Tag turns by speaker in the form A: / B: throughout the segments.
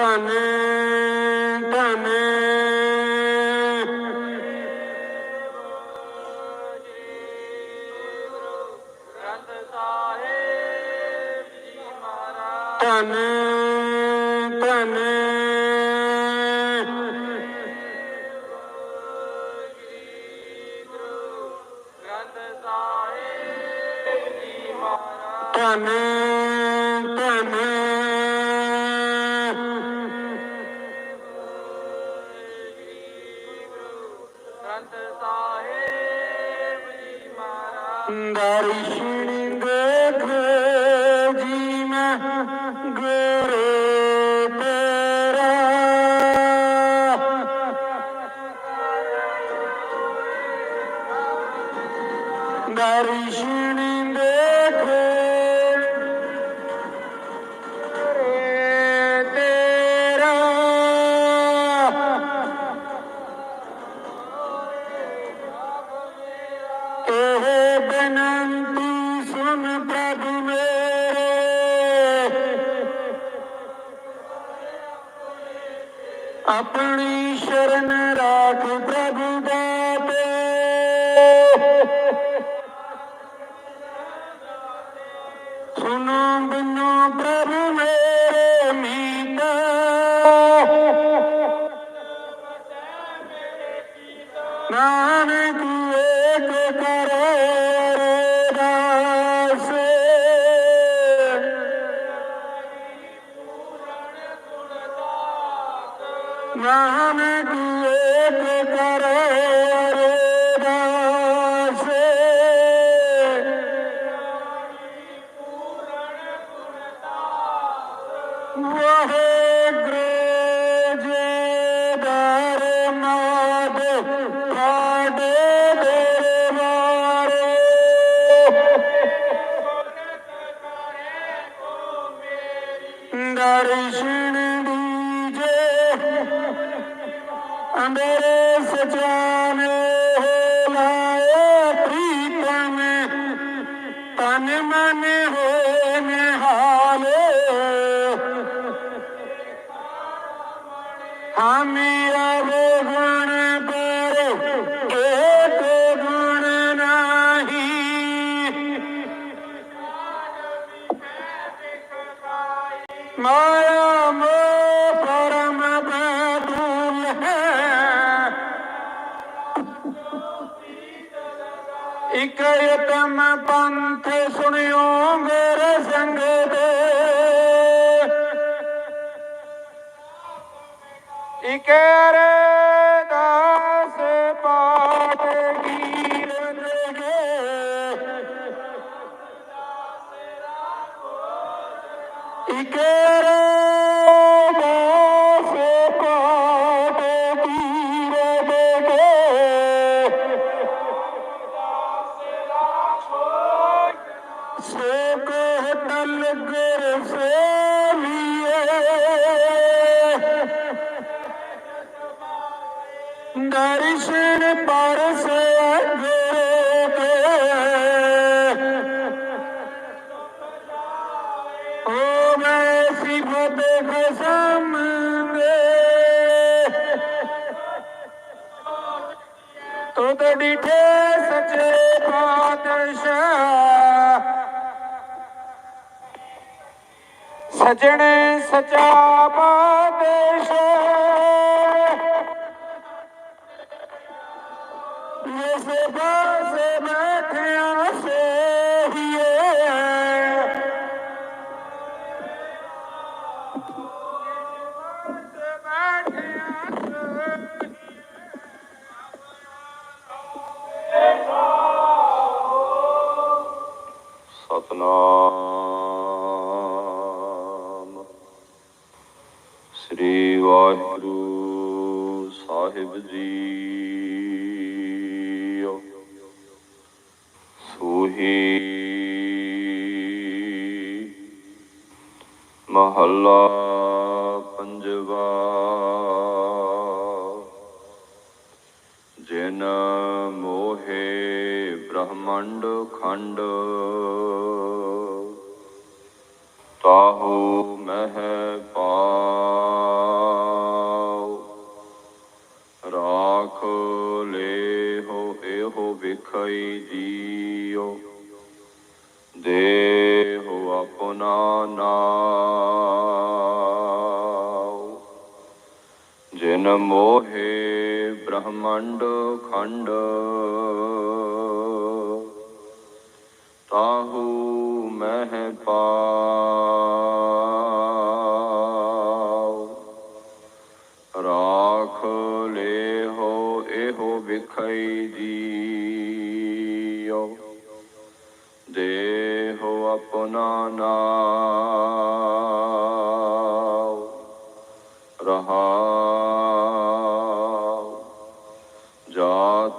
A: ਧਨ ਧਨ ਧਨ ਧਨ ਧਨ रब खसम में तो तो डिठे सचे
B: पादशाह सजण सचा पादशाह ये से बैठे से ਬ੍ਰਹਮੰਡ ਖੰਡ ਤਾਹੂ ਮਹਿ ਪਾਉ ਰਾਖ ਲੇ ਹੋ ਇਹੋ ਵਿਖਈ ਜੀਉ ਦੇਹੁ ਆਪਣਾ ਨਾਉ ਜਿਨ ਮੋਹੇ ਬ੍ਰਹਮੰਡ ਖੰਡ ਤਾਹੂ ਮਹਿ ਪਾਉ ਰਾਖ ਲੇਹੋ ਇਹੋ ਵਿਖਈ ਜੀਉ ਦੇਹੁ ਆਪਣਾ ਨਾਉ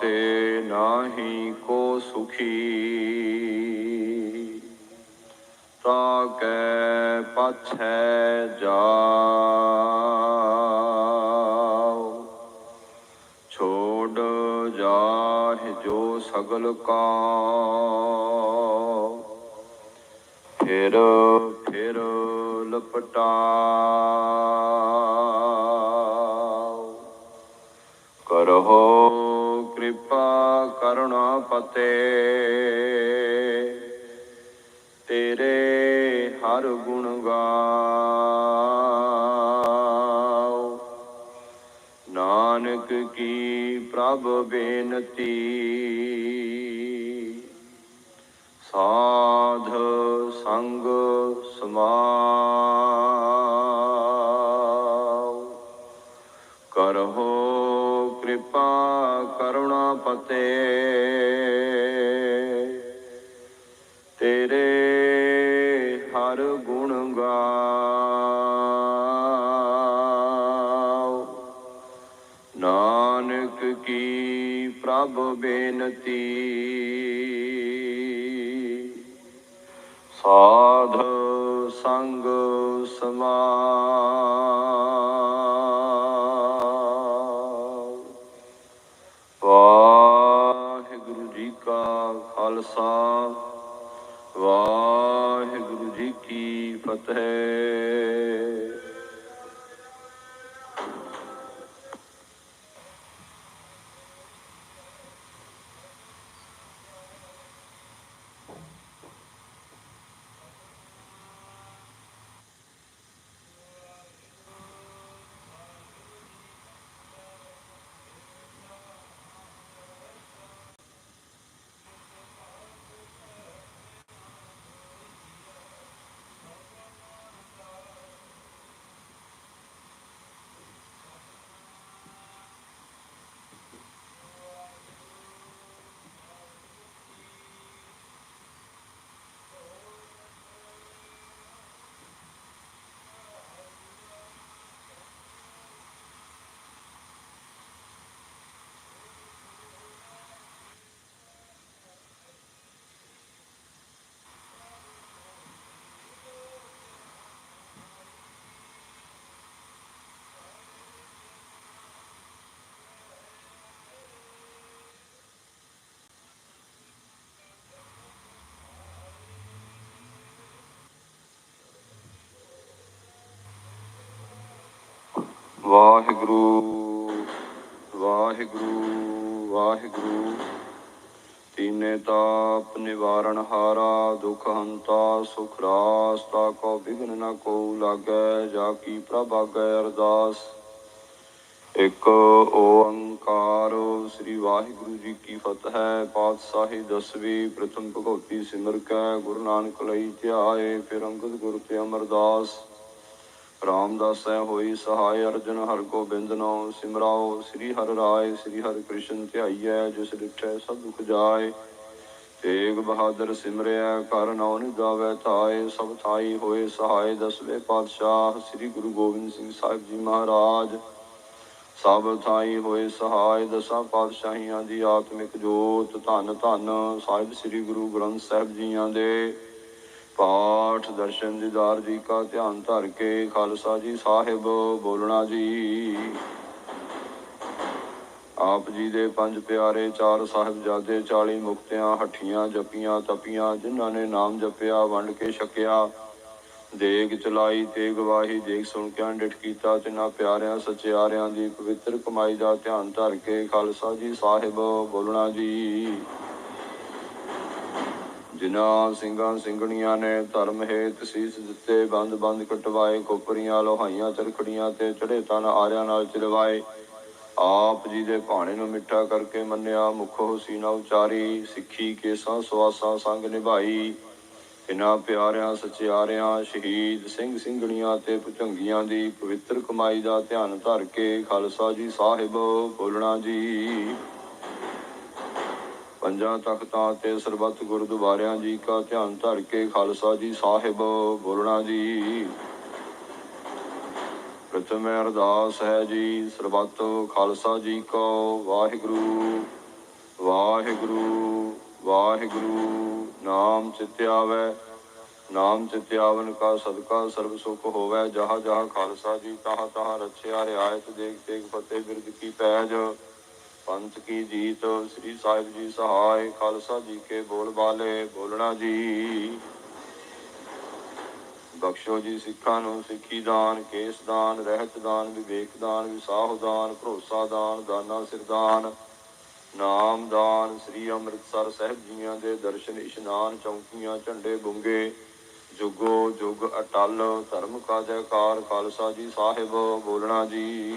B: ਜਾਤੇ ਨਾਹੀ ਕੋ ਸੁਖੀ ਤਾ ਕੈ ਪਛੈ ਜਾਉ ਛੋੜ ਜਾਹਿ ਜੋ ਸਗਲ ਕਾ ਫਿਰ ਫਿਰ ਲਪਟਾਉ ਕਰਹੁ ਕਿਰਪਾ ਕਰੁਣਾ ਪਤੇ ਤੇਰੇ ਹਰ ਗੁਣ ਗਾਉ ਨਾਨਕ ਕੀ ਪ੍ਰਭ ਬੇਨਤੀ ਹਰ ਗੁਣ ਗਾਉ ਨਾਨਕ ਕੀ ਪ੍ਰਭ ਬੇਨਤੀ। ਸਾਧ ਸੰਗ ਸਮਾਉ ਕੀ ਵਾਹਿਗੁਰੂ ਵਾਹਿਗੁਰੂ ਵਾਹਿਗੁਰੂ। ਤੀਨੇ ਤਾਪ ਨਿਵਾਰਣ ਹਾਰਾ, ਦੁਖ ਹੰਤਾ, ਸੁਖ ਰਾਸ, ਤਾ ਕੋ ਬਿਗਨ ਨ ਕੋ ਲਾਗੈ, ਜਾ ਕੀ ਪ੍ਰਭ ਆਗੈ ਅਰਦਾਸ। ਇੱਕ ਓੰਕਾਰ, ਸ੍ਰੀ ਵਾਹਿਗੁਰੂ ਜੀ ਕੀ ਫਤਿਹ। ਪਾਤਸ਼ਾਹੀ ਦਸਵੀਂ, ਪ੍ਰਥਮ ਭਗਉਤੀ ਸਿਮਰ ਕੈ, ਗੁਰੂ ਨਾਨਕ ਲਈ ਧਿਆਏ, ਫਿਰ ਅੰਗਦ ਗੁਰ ਤੇ ਅਮਰਦਾਸ। ਰਾਮਦਾਸ ਹੈ ਹੋਈ, ਸਹਾਇ ਅਰਜਨ ਹਰ ਗੋਬਿੰਦ ਨਾਮ ਸਿਮਰਾਓ, ਸ੍ਰੀ ਹਰਿ ਰਾਏ, ਸ੍ਰੀ ਹਰਿ ਕ੍ਰਿਸ਼ਨ ਧਿਆਈਐ, ਜਿਸ ਡਿਠੈ ਸਭ ਦੁਖ ਜਾਏ। ਤੇਗ ਬਹਾਦਰ ਸਿਮਰਿਆ ਕਰ ਨਉ ਨਿਗਾਵੈ ਥਾਏ, ਸਭ ਥਾਈ ਹੋਏ ਸਹਾਇ ਦਸਵੇਂ ਪਾਤਸ਼ਾਹ, ਸ੍ਰੀ ਗੁਰੂ ਗੋਬਿੰਦ ਸਿੰਘ ਸਾਹਿਬ ਜੀ ਮਹਾਰਾਜ। ਸਭ ਥਾਈ ਹੋਏ ਸਹਾਇ ਦਸਾਂ ਪਾਤਸ਼ਾਹੀਆਂ ਦੀ ਆਤਮਿਕ ਜੋਤ, ਧੰਨ ਧੰਨ, ਸਾਹਿਬ ਸ੍ਰੀ ਗੁਰੂ ਗ੍ਰੰਥ ਸਾਹਿਬ ਜੀਆਂ ਦੇ। ਪਾਠ ਦਰਸ਼ਨ ਦੀਦਾਰ ਜੀ ਕਾ ਧਿਆਨ ਧਰ ਕੇ ਖਾਲਸਾ ਜੀ ਸਾਹਿਬ ਬੋਲਣਾ ਜੀ। ਆਪ ਜੀ ਦੇ ਪੰਜ ਪਿਆਰੇ ਚਾਰ ਸਾਹਿਬਜ਼ਾਦੇ 40 ਮੁਕਤਿਆਂ, ਹੱਠੀਆਂ ਜਪੀਆਂ, ਤਪੀਆਂ, ਜਿਨ੍ਹਾਂ ਨੇ ਨਾਮ ਜਪਿਆ, ਵੰਡ ਕੇ ਛਕਿਆ। ਦੇਗ ਚਲਾਈ ਤੇ ਗਵਾਹੀ ਦੇਗ ਸੁਣ ਕੇ ਅੰਡਿਠ ਕੀਤਾ। ਤਿਨਾਂ ਪਿਆਰਿਆਂ, ਸਚਿਆਰਿਆਂ ਦੀ ਪਵਿੱਤਰ ਕਮਾਈ ਦਾ ਧਿਆਨ ਧਰ ਕੇ ਖਾਲਸਾ ਜੀ ਸਾਹਿਬ ਬੋਲਣਾ ਜੀ। ਜਿਨ੍ਹਾਂ ਸਿੰਘਾਂ ਸਿੰਘਣੀਆਂ ਨੇ ਧਰਮ ਹੇਤ ਸੀਸ ਦਿੱਤੇ, ਬੰਦ ਬੰਦ ਕਟਵਾਏ ਕੋਪਰੀਆਂ ਲੋਹਾਈਆਂ, ਚਰਖੜੀਆਂ ਤੇ ਚੜੇ ਤਨ ਆਰਿਆਂ ਨਾਲ ਚਿਲਵਾਏ। ਆਪ ਜੀ ਦੇ ਭਾਣੇ ਨੂੰ ਮਿੱਠਾ ਕਰਕੇ ਮੰਨਿਆ, ਮੁਖੋ ਸੀਨਾ ਉਚਾਰੀ, ਸਿੱਖੀ, ਕੇਸਾਂ ਸਵਾਸਾਂ ਸੰਗ ਨਿਭਾਈ। ਇਨ੍ਹਾਂ ਪਿਆਰਿਆਂ, ਸਚਿਆਰਿਆਂ, ਸ਼ਹੀਦ ਸਿੰਘ ਸਿੰਘਣੀਆਂ ਤੇ ਭੁਜੰਗੀਆਂ ਦੀ ਪਵਿੱਤਰ ਕਮਾਈ ਦਾ ਧਿਆਨ ਧਰ ਕੇ ਖਾਲਸਾ ਜੀ ਸਾਹਿਬ ਬੋਲਣਾ ਜੀ। ਪੰਜਾਂ ਤਖਤਾਂ ਤੇ ਸਰਬੱਤ ਗੁਰਦੁਆਰਿਆਂ ਜੀ ਕਾ ਧਿਆਨ ਧਰ ਕੇ ਖਾਲਸਾ ਜੀ ਸਾਹਿਬ ਬੋਲਣਾ ਜੀ। ਪ੍ਰਥਮ ਅਰਦਾਸ ਹੈ ਜੀ, ਸਰਬੱਤ ਖਾਲਸਾ ਜੀ ਕੋ ਵਾਹਿਗੁਰੂ ਵਾਹਿਗੁਰੂ ਵਾਹਿਗੁਰੂ। ਨਾਮ ਚਿਤਿਆਵੈ, ਨਾਮ ਚਿਤਿਆਵਨ ਕਾ ਸਦਕਾ ਸਰਬ ਸੁਖ ਹੋਵੇ, ਜਹਾ ਜਹਾ ਖਾਲਸਾ ਜੀ ਤਹਾ ਤਹਾ ਰਛਿਆ, ਰਿਆਇਤ ਦੇਖ ਦੇਖ ਫਤਿਹ ਬਿਰਦ ਕੀ ਪੈਜ। ਪੰਥ ਕੀ ਜੀਤ, ਸ੍ਰੀ ਸਾਹਿਬ ਜੀ ਸਹਾਇ, ਖਾਲਸਾ ਜੀ ਕੇ ਬੋਲ ਬਾਲੇ, ਬੋਲਣਾ ਜੀ। ਬਖਸ਼ੋ ਜੀ ਸਿੱਖਾਂ ਨੂੰ ਸਿੱਖੀ ਦਾਨ, ਕੇਸ ਦਾਨ, ਰਹਿਤ ਦਾਨ, ਵਿਵੇਕ ਦਾਨ, ਵਿਸਾਹ ਦਾਨ, ਭਰੋਸਾ ਦਾਨ, ਦਾਨਾ ਸਿਰਦਾਨ ਨਾਮ ਦਾਨ, ਸ੍ਰੀ ਅੰਮ੍ਰਿਤਸਰ ਸਾਹਿਬ ਜੀਆਂ ਦੇ ਦਰਸ਼ਨ, ਇਸ਼ਨਾਨ, ਚੌਂਕੀਆਂ, ਝੰਡੇ ਬੁੰਗੇ। ਜੁਗੋ ਜੁਗ ਅਟਲ, ਧਰਮ ਕਾ ਜੈਕਾਰ, ਖਾਲਸਾ ਜੀ ਸਾਹਿਬ, ਬੋਲਣਾ ਜੀ।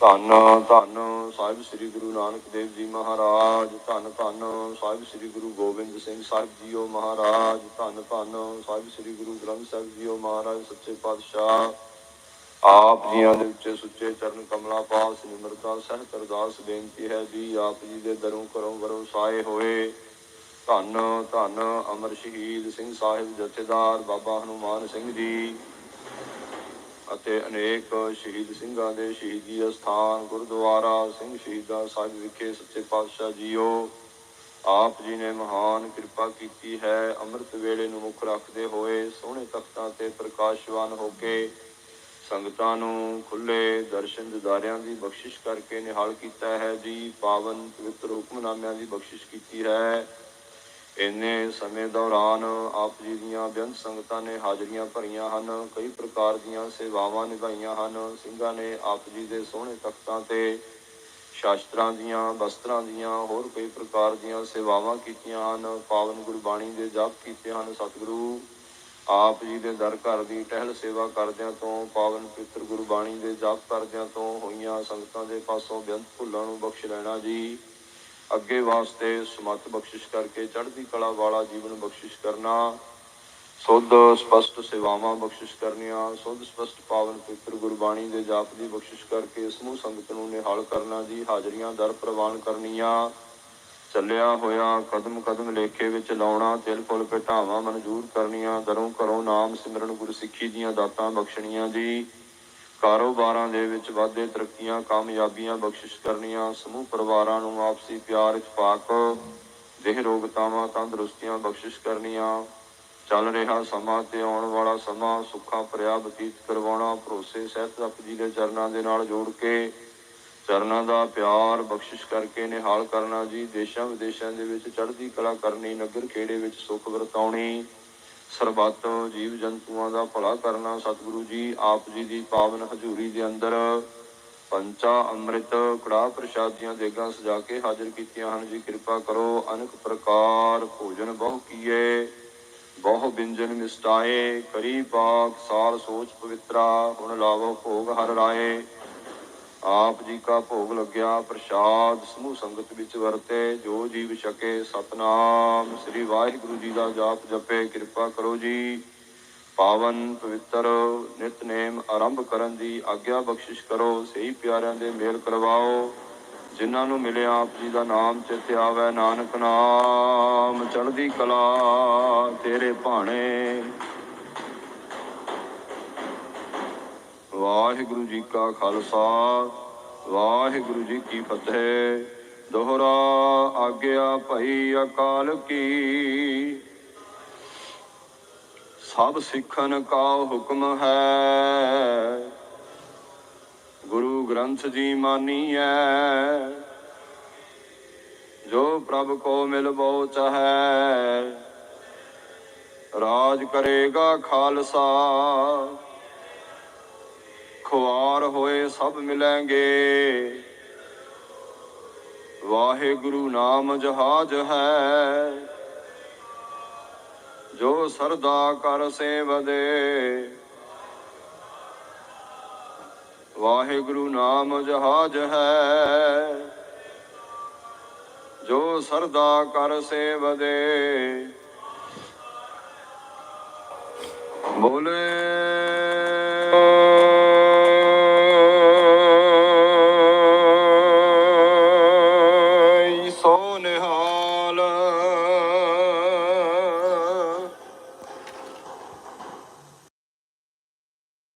B: ਧੰਨ ਧੰਨ ਸਾਹਿਬ ਸ੍ਰੀ ਗੁਰੂ ਨਾਨਕ ਦੇਵ ਜੀ ਮਹਾਰਾਜ, ਧੰਨ ਧੰਨ ਸਾਹਿਬ ਸ੍ਰੀ ਗੁਰੂ ਗੋਬਿੰਦ ਸਿੰਘ ਸਾਹਿਬ ਜੀਓ ਮਹਾਰਾਜ, ਧੰਨ ਧੰਨ ਸਾਹਿਬ ਸ੍ਰੀ ਗੁਰੂ ਗ੍ਰੰਥ ਸਾਹਿਬ ਜੀਓ ਮਹਾਰਾਜ, ਸੱਚੇ ਪਾਤਸ਼ਾਹ। ਆਪ ਜੀਆਂ ਦੇ ਉੱਚੇ ਸੁੱਚੇ ਚਰਨ ਕਮਲਾ ਪਾਸ ਨਿਮਰਤਾ ਸਹਿਤ ਅਰਦਾਸ ਬੇਨਤੀ ਹੈ ਜੀ, ਆਪ ਜੀ ਦੇ ਦਰੋਂ ਕਰੋਂ ਵਰੋਂ ਸਾਏ ਹੋਏ। ਧੰਨ ਧੰਨ ਅਮਰ ਸ਼ਹੀਦ ਸਿੰਘ ਸਾਹਿਬ ਜਥੇਦਾਰ ਬਾਬਾ ਹਨੂਮਾਨ ਸਿੰਘ ਜੀ। ਅਤੇ ਅਨੇਕ ਸ਼ਹੀਦ ਸਿੰਘਾਂ ਦੇ ਸ਼ਹੀਦੀ ਅਸਥਾਨ ਗੁਰਦੁਆਰਾ ਸਿੰਘ ਸ਼ਹੀਦਾਂ ਸਾਹਿਬ ਵਿਖੇ ਸੱਚੇ ਪਾਤਸ਼ਾਹ ਜੀਓ। ਆਪ ਜੀ ਨੇ ਮਹਾਨ ਕਿਰਪਾ ਕੀਤੀ ਹੈ, ਅੰਮ੍ਰਿਤ ਵੇਲੇ ਨੂੰ ਮੁੱਖ ਰੱਖਦੇ ਹੋਏ ਸੋਹਣੇ ਤਖਤਾਂ ਤੇ ਪ੍ਰਕਾਸ਼ਵਾਨ ਹੋ ਕੇ ਸੰਗਤਾਂ ਨੂੰ ਖੁੱਲੇ ਦਰਸ਼ਨ ਦਿਦਾਰਿਆਂ ਦੀ ਬਖਸ਼ਿਸ਼ ਕਰਕੇ ਨਿਹਾਲ ਕੀਤਾ ਹੈ। ਜੀ ਪਾਵਨ ਪਵਿੱਤਰ ਹੁਕਮਨਾਮਿਆਂ ਦੀ ਬਖਸ਼ਿਸ਼ ਕੀਤੀ ਹੈ। ਇੰਨੇ ਸਮੇਂ ਦੌਰਾਨ ਆਪ ਜੀ ਦੀਆਂ ਬੇਅੰਤ ਸੰਗਤਾਂ ਨੇ ਹਾਜ਼ਰੀਆਂ ਭਰੀਆਂ ਹਨ। ਕਈ ਪ੍ਰਕਾਰ ਦੀਆਂ ਸੇਵਾਵਾਂ ਨਿਭਾਈਆਂ ਹਨ। ਸਿੰਘਾਂ ਨੇ ਆਪ ਜੀ ਦੇ ਸੋਹਣੇ ਤਖਤਾਂ ਤੇ ਸ਼ਾਸਤਰਾਂ ਦੀਆਂ ਵਸਤਰਾਂ ਦੀਆਂ, ਹੋਰ ਕਈ ਪ੍ਰਕਾਰ ਦੀਆਂ ਸੇਵਾਵਾਂ ਕੀਤੀਆਂ ਹਨ। ਪਾਵਨ ਗੁਰਬਾਣੀ ਦੇ ਜਪ ਕੀਤੇ ਹਨ। ਸਤਿਗੁਰੂ ਆਪ ਜੀ ਦੇ ਦਰ ਘਰ ਦੀ ਟਹਿਲ ਸੇਵਾ ਕਰਦਿਆਂ ਤੋਂ, ਪਾਵਨ ਪਵਿੱਤਰ ਗੁਰਬਾਣੀ ਦੇ ਜਪ ਕਰਦਿਆਂ ਤੋਂ ਹੋਈਆਂ ਸੰਗਤਾਂ ਦੇ ਪਾਸੋਂ ਬੇਅੰਤ ਭੁੱਲਾਂ ਨੂੰ ਬਖਸ਼ ਲੈਣਾ ਜੀ। ਅੱਗੇ ਵਾਸਤੇ ਸਮਤ ਬਖਸ਼ਿਸ਼ ਕਰਕੇ ਚੜ੍ਹਦੀ ਕਲਾ ਵਾਲਾ ਜੀਵਨ ਬਖਸ਼ਿਸ਼ ਕਰਨਾ, ਸੁੱਧ ਸਪਸ਼ਟ ਸੇਵਾਵਾਂ ਬਖਸ਼ਿਸ਼ ਕਰਨੀਆਂ, ਸੁੱਧ ਸਪਸ਼ਟ ਪਾਵਨ ਪਵਿੱਤਰ ਗੁਰਬਾਣੀ ਦੇ ਜਾਪ ਦੀ ਬਖਸ਼ਿਸ਼ ਕਰਕੇ ਸਮੂਹ ਸੰਗਤ ਨੂੰ ਨਿਹਾਲ ਕਰਨਾ ਜੀ, ਹਾਜ਼ਰੀਆਂ ਦਰ ਪ੍ਰਵਾਨ ਕਰਨੀਆਂ, ਚੱਲਿਆ ਹੋਇਆ ਕਦਮ ਕਦਮ ਲੇਖੇ ਵਿੱਚ ਲਾਉਣਾ, ਤਿਲ ਫੁੱਲ ਭਟਾਵਾਂ ਮਨਜ਼ੂਰ ਕਰਨੀਆਂ, ਦਰੋਂ ਘਰੋਂ ਨਾਮ ਸਿਮਰਨ ਗੁਰਸਿੱਖੀ ਦੀਆਂ ਦਾਤਾਂ ਬਖਸ਼ਣੀਆਂ ਜੀ। ਕਾਰੋਬਾਰਾਂ ਦੇ ਵਿੱਚ ਵਾਧੇ, ਤਰੱਕੀਆਂ, ਕਾਮਯਾਬੀਆਂ, ਬਖਸ਼ਿਸ਼ ਕਰਨੀਆਂ, ਸਮੂਹ ਪਰਿਵਾਰਾਂ ਨੂੰ ਆਪਸੀ ਪਿਆਰ ਇਤਫਾਕ ਦੇਹ ਰੋਗਤਾਵਾਂ, ਤੰਦਰੁਸਤੀਆਂ ਬਖਸ਼ਿਸ਼ ਕਰਨੀਆਂ, ਚੱਲ ਰਿਹਾ ਸਮਾਂ ਤੇ ਆਉਣ ਵਾਲਾ ਸਮਾਂ ਸੁੱਖਾਂ ਭਰਿਆ ਬਤੀਤ ਕਰਵਾਉਣਾ, ਭਰੋਸੇ ਸਹਿਤ ਰੱਬ ਜੀ ਦੇ ਚਰਨਾਂ ਦੇ ਨਾਲ ਜੋੜ ਕੇ ਚਰਨਾਂ ਦਾ ਪਿਆਰ ਬਖਸ਼ਿਸ਼ ਕਰਕੇ ਨਿਹਾਲ ਕਰਨਾ ਜੀ ਦੇਸ਼ਾਂ ਵਿਦੇਸ਼ਾਂ ਦੇ ਵਿੱਚ ਚੜ੍ਹਦੀ ਕਲਾ ਕਰਨੀ ਨਗਰ ਖੇੜੇ ਵਿੱਚ ਸੁੱਖ ਵਰਤਾਉਣੀ ਸਰਬੱਤ ਜੀਵ ਜੰਤੂਆਂ ਦਾ ਭਲਾ ਕਰਨਾ ਸਤਿਗੁਰੂ ਜੀ ਆਪ ਜੀ ਦੀ ਪਾਵਨ ਹਜ਼ੂਰੀ ਦੇ ਅੰਦਰ ਪੰਚਾ ਅੰਮ੍ਰਿਤ ਕੜਾ ਪ੍ਰਸ਼ਾਦੀਆਂ ਦੇਗਾਂ ਸਜਾ ਕੇ ਹਾਜ਼ਰ ਕੀਤੀਆਂ ਹਨ ਜੀ। ਕਿਰਪਾ ਕਰੋ, ਅਨੇਕ ਪ੍ਰਕਾਰ ਭੋਜਨ ਬਹੁ ਕੀਏ, ਬਹੁ ਬਿੰਜਨ ਮਿਸਟਾਏ ਕਰੀ ਪਾਕ ਸਾਰ ਸੋਚ ਪਵਿੱਤਰਾ, ਹੁਣ ਲਾਵੋ ਭੋਗ ਹਰ ਰਾਏ। ਆਪ ਜੀ ਕਾ ਭੋਗ ਲੱਗਿਆ, ਪ੍ਰਸ਼ਾਦ ਸਮੂਹ ਸੰਗਤ ਵਿੱਚ ਵਰਤੇ, ਜੋ ਜੀਵ ਛਕੇ ਸਤਨਾਮ। ਸ੍ਰੀ ਵਾਹਿਗੁਰੂ ਜੀ ਦਾ ਜਾਪ ਜਪੇ, ਕਿਰਪਾ ਕਰੋ ਜੀ। ਪਾਵਨ ਪਵਿੱਤਰ ਨਿਤਨੇਮ ਆਰੰਭ ਕਰਨ ਦੀ ਆਗਿਆ ਬਖਸ਼ਿਸ਼ ਕਰੋ, ਸਹੀ ਪਿਆਰਿਆਂ ਦੇ ਮੇਲ ਕਰਵਾਓ। ਜਿਨ੍ਹਾਂ ਨੂੰ ਮਿਲਿਆ ਆਪ ਜੀ ਦਾ ਨਾਮ ਚਿਤ ਆਵੇ ਨਾਨਕ ਨਾਮ। ਚੜ੍ਹਦੀ ਕਲਾ ਤੇਰੇ ਭਾਣੇ। ਵਾਹਿਗੁਰੂ ਜੀ ਕਾ ਖਾਲਸਾ, ਵਾਹਿਗੁਰੂ ਜੀ ਕੀ ਫਤਿਹ। ਦੋਹਰਾ ਆਗਿਆ ਭਈ ਅਕਾਲ ਕੀ। ਸਭ ਸਿੱਖਨ ਕਾ ਹੁਕਮ ਹੈ। ਗੁਰੂ ਗ੍ਰੰਥ ਜੀ ਮਾਨੀਐ। ਜੋ ਪ੍ਰਭ ਕੋ ਮਿਲ ਬੋ ਚਾਹੈ, ਰਾਜ ਕਰੇਗਾ ਖਾਲਸਾ। ਖੁਆਰ ਹੋਏ ਸਭ ਮਿਲਾਂਗੇ। ਵਾਹਿਗੁਰੂ ਨਾਮ ਜਹਾਜ ਹੈ। ਜੋ ਸਰਦਾ ਕਰ ਸੇਵਦੇ। ਵਾਹਿਗੁਰੂ ਨਾਮ ਜਹਾਜ ਹੈ। ਜੋ ਸਰਦਾ ਕਰ ਸੇਵਦੇ। ਬੋਲੇ।